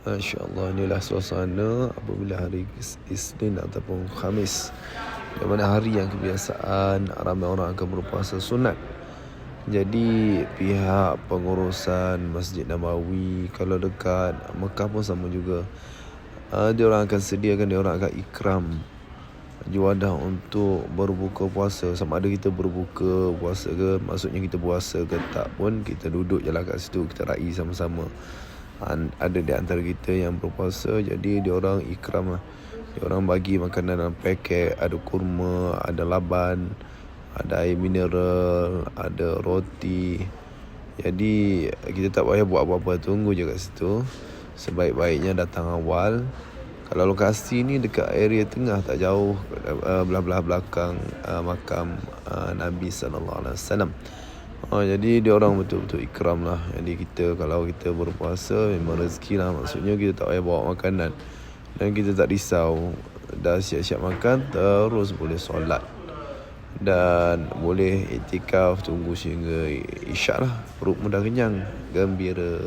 Masya Allah inilah suasana apabila hari Isnin ataupun Khamis Di mana hari yang kebiasaan ramai orang akan berpuasa sunat. Jadi pihak pengurusan Masjid Nabawi Kalau dekat Mekah pun sama juga. Uh, Dia orang akan sediakan, dia orang akan ikram Juadah untuk berbuka puasa. Sama ada kita berbuka puasa ke Maksudnya kita puasa ke tak pun Kita duduk je lah kat situ Kita raih sama-sama ada di antara kita yang berpuasa jadi dia orang ikram lah. Dia orang bagi makanan dalam paket ada kurma ada laban ada air mineral ada roti. Jadi kita tak payah buat apa-apa tunggu je kat situ. Sebaik-baiknya datang awal. Kalau lokasi ni dekat area tengah tak jauh uh, belah-belah belakang uh, makam uh, Nabi sallallahu alaihi wasallam Oh, jadi dia orang betul-betul ikram lah. Jadi kita kalau kita berpuasa Memang rezeki lah. Maksudnya kita tak payah bawa makanan. Dan kita tak risau. Dah siap-siap makan Terus boleh solat. Dan boleh itikaf Tunggu sehingga isyak lah. Perut mudah kenyang. Gembira